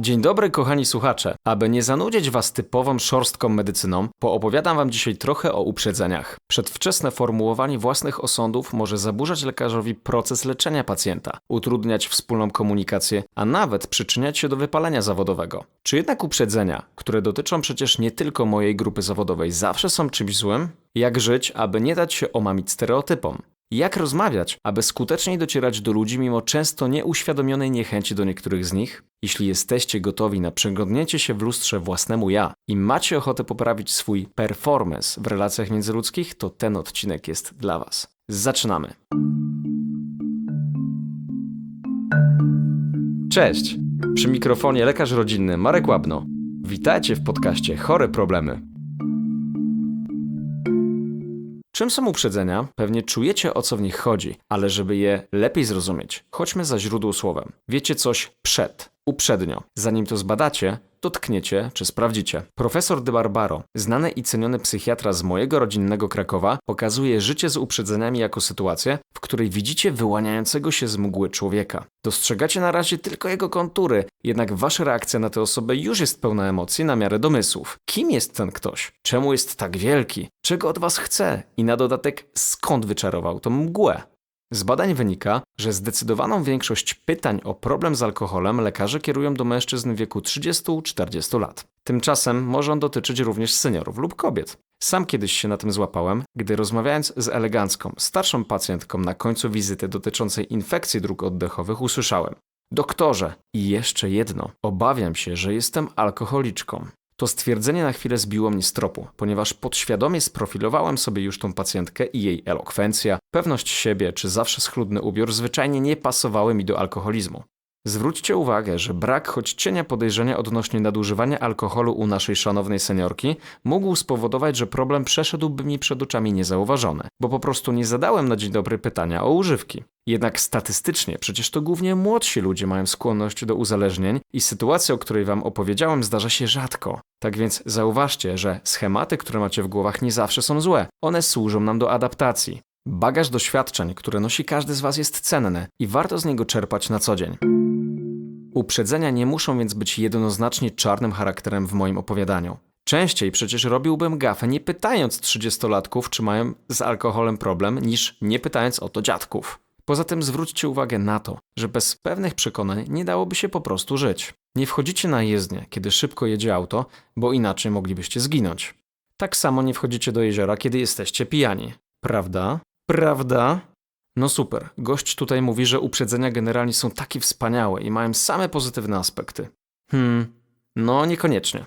Dzień dobry, kochani słuchacze. Aby nie zanudzić Was typową szorstką medycyną, poopowiadam Wam dzisiaj trochę o uprzedzeniach. Przedwczesne formułowanie własnych osądów może zaburzać lekarzowi proces leczenia pacjenta, utrudniać wspólną komunikację, a nawet przyczyniać się do wypalenia zawodowego. Czy jednak uprzedzenia, które dotyczą przecież nie tylko mojej grupy zawodowej, zawsze są czymś złym? Jak żyć, aby nie dać się omamić stereotypom? Jak rozmawiać, aby skuteczniej docierać do ludzi mimo często nieuświadomionej niechęci do niektórych z nich? Jeśli jesteście gotowi na przeglądnięcie się w lustrze własnemu ja i macie ochotę poprawić swój performance w relacjach międzyludzkich, to ten odcinek jest dla Was. Zaczynamy. Cześć! Przy mikrofonie lekarz rodzinny Marek Łabno. Witajcie w podcaście Chore Problemy. Czym są uprzedzenia? Pewnie czujecie o co w nich chodzi, ale żeby je lepiej zrozumieć, chodźmy za źródło słowem. Wiecie coś przed, uprzednio. Zanim to zbadacie, dotkniecie czy sprawdzicie. Profesor De Barbaro, znany i ceniony psychiatra z mojego rodzinnego Krakowa, pokazuje życie z uprzedzeniami jako sytuację, w której widzicie wyłaniającego się z mgły człowieka. Dostrzegacie na razie tylko jego kontury, jednak wasza reakcja na tę osobę już jest pełna emocji na miarę domysłów. Kim jest ten ktoś? Czemu jest tak wielki? Czego od was chce? I na dodatek skąd wyczarował tą mgłę? Z badań wynika, że zdecydowaną większość pytań o problem z alkoholem lekarze kierują do mężczyzn w wieku 30-40 lat. Tymczasem może on dotyczyć również seniorów lub kobiet. Sam kiedyś się na tym złapałem, gdy rozmawiając z elegancką, starszą pacjentką na końcu wizyty dotyczącej infekcji dróg oddechowych usłyszałem: Doktorze, i jeszcze jedno, obawiam się, że jestem alkoholiczką. To stwierdzenie na chwilę zbiło mnie z tropu, ponieważ podświadomie sprofilowałem sobie już tą pacjentkę i jej elokwencja, pewność siebie czy zawsze schludny ubiór zwyczajnie nie pasowały mi do alkoholizmu. Zwróćcie uwagę, że brak choć cienia podejrzenia odnośnie nadużywania alkoholu u naszej szanownej seniorki mógł spowodować, że problem przeszedłby mi przed oczami niezauważony, bo po prostu nie zadałem na dzień dobry pytania o używki. Jednak statystycznie przecież to głównie młodsi ludzie mają skłonność do uzależnień i sytuacja, o której wam opowiedziałem, zdarza się rzadko. Tak więc zauważcie, że schematy, które macie w głowach, nie zawsze są złe. One służą nam do adaptacji. Bagaż doświadczeń, które nosi każdy z Was jest cenny i warto z niego czerpać na co dzień. Uprzedzenia nie muszą więc być jednoznacznie czarnym charakterem w moim opowiadaniu. Częściej przecież robiłbym gafę nie pytając trzydziestolatków, czy mają z alkoholem problem, niż nie pytając o to dziadków. Poza tym zwróćcie uwagę na to, że bez pewnych przekonań nie dałoby się po prostu żyć. Nie wchodzicie na jezdnię, kiedy szybko jedzie auto, bo inaczej moglibyście zginąć. Tak samo nie wchodzicie do jeziora, kiedy jesteście pijani. Prawda? Prawda? No super, gość tutaj mówi, że uprzedzenia generalnie są takie wspaniałe i mają same pozytywne aspekty. Hmm, no niekoniecznie.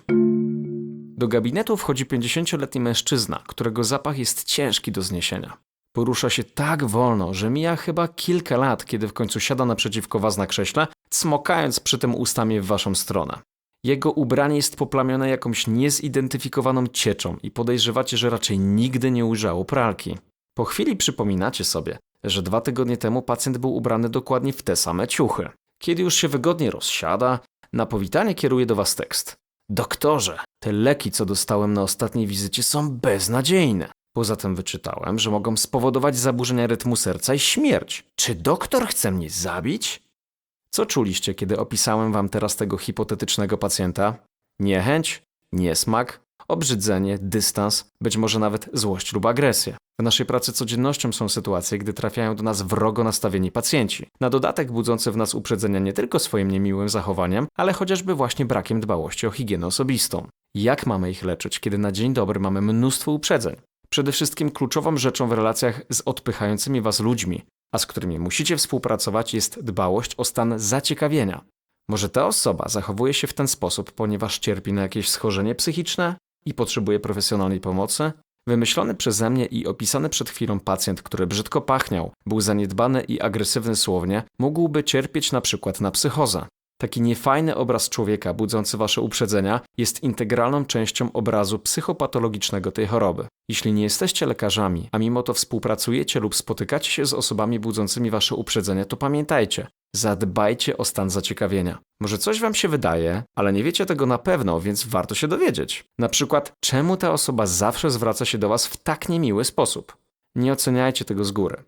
Do gabinetu wchodzi 50-letni mężczyzna, którego zapach jest ciężki do zniesienia. Porusza się tak wolno, że mija chyba kilka lat, kiedy w końcu siada naprzeciwko was na krześle, cmokając przy tym ustami w waszą stronę. Jego ubranie jest poplamione jakąś niezidentyfikowaną cieczą i podejrzewacie, że raczej nigdy nie ujrzało pralki. Po chwili przypominacie sobie, że dwa tygodnie temu pacjent był ubrany dokładnie w te same ciuchy. Kiedy już się wygodnie rozsiada, na powitanie kieruje do was tekst. Doktorze, te leki, co dostałem na ostatniej wizycie, są beznadziejne. Poza tym wyczytałem, że mogą spowodować zaburzenia rytmu serca i śmierć. Czy doktor chce mnie zabić? Co czuliście, kiedy opisałem wam teraz tego hipotetycznego pacjenta? Niechęć? Niesmak? Obrzydzenie, dystans, być może nawet złość lub agresję. W naszej pracy codziennością są sytuacje, gdy trafiają do nas wrogo nastawieni pacjenci. Na dodatek budzące w nas uprzedzenia nie tylko swoim niemiłym zachowaniem, ale chociażby właśnie brakiem dbałości o higienę osobistą. Jak mamy ich leczyć, kiedy na dzień dobry mamy mnóstwo uprzedzeń? Przede wszystkim kluczową rzeczą w relacjach z odpychającymi was ludźmi, a z którymi musicie współpracować, jest dbałość o stan zaciekawienia. Może ta osoba zachowuje się w ten sposób, ponieważ cierpi na jakieś schorzenie psychiczne i potrzebuje profesjonalnej pomocy? Wymyślony przeze mnie i opisany przed chwilą pacjent, który brzydko pachniał, był zaniedbany i agresywny słownie, mógłby cierpieć na przykład na psychozę. Taki niefajny obraz człowieka budzący wasze uprzedzenia jest integralną częścią obrazu psychopatologicznego tej choroby. Jeśli nie jesteście lekarzami, a mimo to współpracujecie lub spotykacie się z osobami budzącymi wasze uprzedzenia, to pamiętajcie, zadbajcie o stan zaciekawienia. Może coś wam się wydaje, ale nie wiecie tego na pewno, więc warto się dowiedzieć. Na przykład, czemu ta osoba zawsze zwraca się do was w tak niemiły sposób? Nie oceniajcie tego z góry.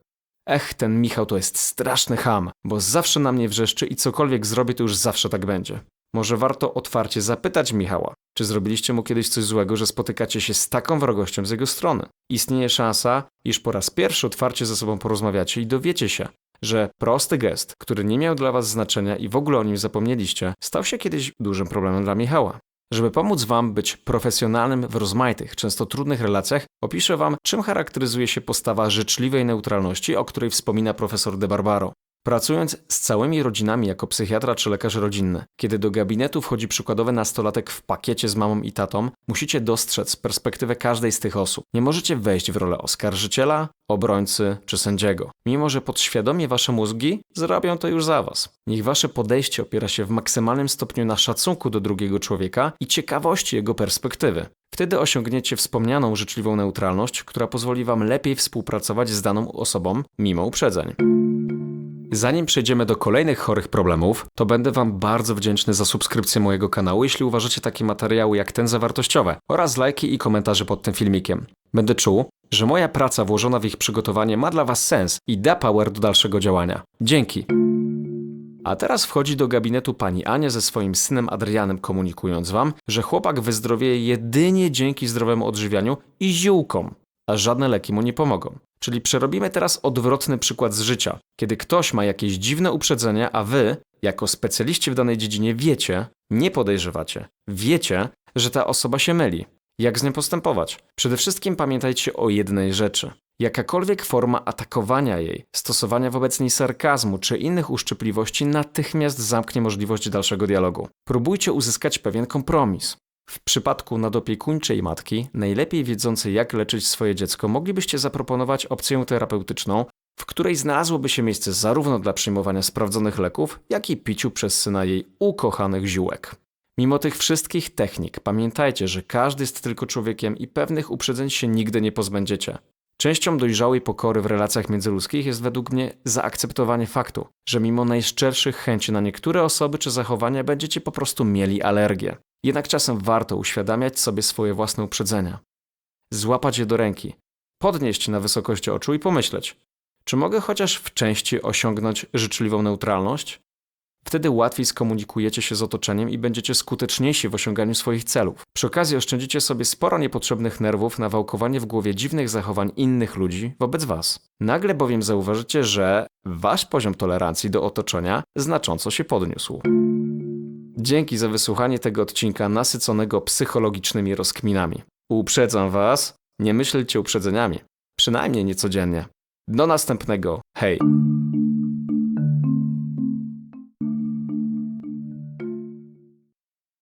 Ech, ten Michał to jest straszny ham, bo zawsze na mnie wrzeszczy i cokolwiek zrobi, to już zawsze tak będzie. Może warto otwarcie zapytać Michała, czy zrobiliście mu kiedyś coś złego, że spotykacie się z taką wrogością z jego strony. Istnieje szansa, iż po raz pierwszy otwarcie ze sobą porozmawiacie i dowiecie się, że prosty gest, który nie miał dla was znaczenia i w ogóle o nim zapomnieliście, stał się kiedyś dużym problemem dla Michała. Żeby pomóc Wam być profesjonalnym w rozmaitych, często trudnych relacjach, opiszę Wam, czym charakteryzuje się postawa życzliwej neutralności, o której wspomina profesor De Barbaro. Pracując z całymi rodzinami jako psychiatra czy lekarz rodzinny, kiedy do gabinetu wchodzi przykładowy nastolatek w pakiecie z mamą i tatą, musicie dostrzec perspektywę każdej z tych osób. Nie możecie wejść w rolę oskarżyciela, obrońcy czy sędziego, mimo że podświadomie wasze mózgi zrobią to już za was. Niech wasze podejście opiera się w maksymalnym stopniu na szacunku do drugiego człowieka i ciekawości jego perspektywy. Wtedy osiągniecie wspomnianą życzliwą neutralność, która pozwoli wam lepiej współpracować z daną osobą mimo uprzedzeń. Zanim przejdziemy do kolejnych chorych problemów, to będę Wam bardzo wdzięczny za subskrypcję mojego kanału, jeśli uważacie takie materiały jak ten za wartościowe, oraz lajki i komentarze pod tym filmikiem. Będę czuł, że moja praca włożona w ich przygotowanie ma dla Was sens i da power do dalszego działania. Dzięki! A teraz wchodzi do gabinetu pani Ania ze swoim synem Adrianem, komunikując Wam, że chłopak wyzdrowieje jedynie dzięki zdrowemu odżywianiu i ziółkom, a żadne leki mu nie pomogą. Czyli przerobimy teraz odwrotny przykład z życia, kiedy ktoś ma jakieś dziwne uprzedzenia, a wy, jako specjaliści w danej dziedzinie, wiecie, nie podejrzewacie, wiecie, że ta osoba się myli. Jak z nią postępować? Przede wszystkim pamiętajcie o jednej rzeczy. Jakakolwiek forma atakowania jej, stosowania wobec niej sarkazmu czy innych uszczypliwości natychmiast zamknie możliwość dalszego dialogu. Próbujcie uzyskać pewien kompromis. W przypadku nadopiekuńczej matki, najlepiej wiedzącej jak leczyć swoje dziecko, moglibyście zaproponować opcję terapeutyczną, w której znalazłoby się miejsce zarówno dla przyjmowania sprawdzonych leków, jak i piciu przez syna jej ukochanych ziółek. Mimo tych wszystkich technik, pamiętajcie, że każdy jest tylko człowiekiem i pewnych uprzedzeń się nigdy nie pozbędziecie. Częścią dojrzałej pokory w relacjach międzyludzkich jest według mnie zaakceptowanie faktu, że mimo najszczerszych chęci na niektóre osoby czy zachowania będziecie po prostu mieli alergię. Jednak czasem warto uświadamiać sobie swoje własne uprzedzenia. Złapać je do ręki, podnieść na wysokość oczu i pomyśleć, czy mogę chociaż w części osiągnąć życzliwą neutralność? Wtedy łatwiej skomunikujecie się z otoczeniem i będziecie skuteczniejsi w osiąganiu swoich celów. Przy okazji oszczędzicie sobie sporo niepotrzebnych nerwów na wałkowanie w głowie dziwnych zachowań innych ludzi wobec was. Nagle bowiem zauważycie, że wasz poziom tolerancji do otoczenia znacząco się podniósł. Dzięki za wysłuchanie tego odcinka nasyconego psychologicznymi rozkminami. Uprzedzam was, nie myślcie uprzedzeniami. Przynajmniej niecodziennie. Do następnego. Hej!